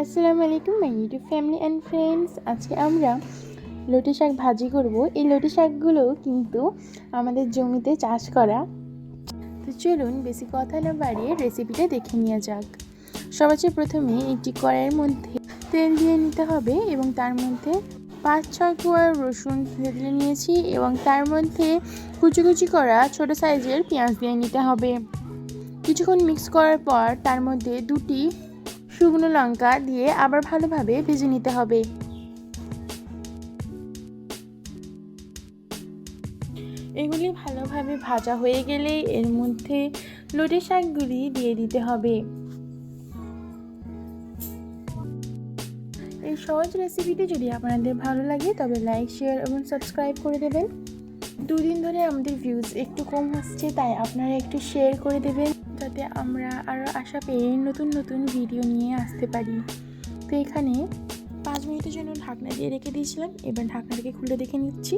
আসসালামু আলাইকুম my YouTube family and friends আজকে আমরা লটি শাক ভাজি করব। এই লটি শাকগুলো কিন্তু আমাদের জমিতে চাষ করা। তো চলুন বেশি কথা না বাড়িয়ে রেসিপিটা দেখে নেওয়া যাক। সবার চেয়ে প্রথমে একটি কড়াইয়ের মধ্যে তেল দিয়ে নিতে হবে এবং তার মধ্যে পাঁচ ছয় কোয়া রসুন ভেজে নিয়েছি এবং তার মধ্যে কুচি কুচি করা ছোট সাইজের পেঁয়াজ দিয়ে নিতে হবে। কিছুক্ষণ মিক্স করার পর তার মধ্যে দুটি শুকনো লঙ্কা দিয়ে আবার ভালোভাবে ভেজে নিতে হবে। এগুলি ভালোভাবে ভাজা হয়ে গেলে এর মধ্যে লটে শাকগুলি দিয়ে দিতে হবে। এই সহজ রেসিপিটি যদি আপনাদের ভালো লাগে, তবে লাইক, শেয়ার এবং সাবস্ক্রাইব করে দেবেন। দুদিন ধরে আমাদের ভিউজ একটু কম আসছে, তাই আপনারা একটু শেয়ার করে দেবেন। যাতে আমরা আরও আশা পেয়ে নতুন নতুন ভিডিও নিয়ে আসতে পারি। তো এখানে পাঁচ মিনিটের জন্য ঢাকনা দিয়ে রেখে দিয়েছিলাম। এবার ঢাকনাটাকে খুলে দেখে নিচ্ছি।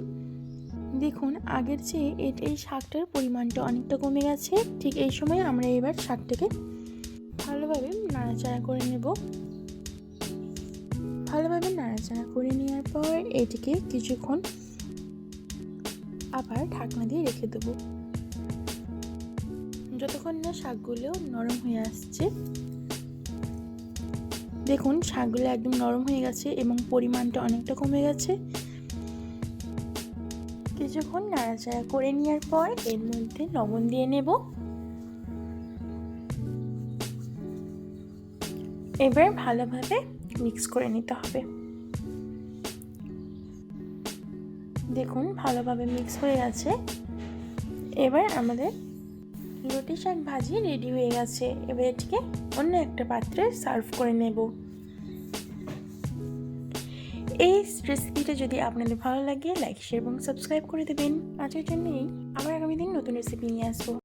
দেখুন, আগের চেয়ে এর এই শাকটার পরিমাণটা অনেকটা কমে গেছে। ঠিক এই সময় আমরা এবার শাকটাকে ভালোভাবে নাড়াচাড়া করে নেব। ভালোভাবে নাড়াচাড়া করে নেওয়ার পর এটিকে কিছুক্ষণ আবার ঢাকনা দিয়ে রেখে দেবো। যতক্ষণ না শাকগুলো নরম হয়ে আসছে, দেখুন শাকগুলো একদম নরম হয়ে গেছে এবং পরিমাণটা অনেকটা কমে গেছে। কিছুক্ষণ নাড়াচাড়া করে নেওয়ার পর এর মধ্যে লবণ দিয়ে নেব। এবার ভালোভাবে মিক্স করে নিতে হবে। দেখুন ভালোভাবে মিক্স হয়ে গেছে। এবার আমাদের রুটি শাক ভাজি রেডি হয়ে গেছে। এবার এটিকে অন্য একটা পাত্রে সার্ভ করে নেব। এই রেসিপিটা যদি আপনাদের ভালো লাগে, লাইক, শেয়ার এবং সাবস্ক্রাইব করে দেবেন। আজকের জন্যই আবার আগামী দিন নতুন রেসিপি নিয়ে আসব।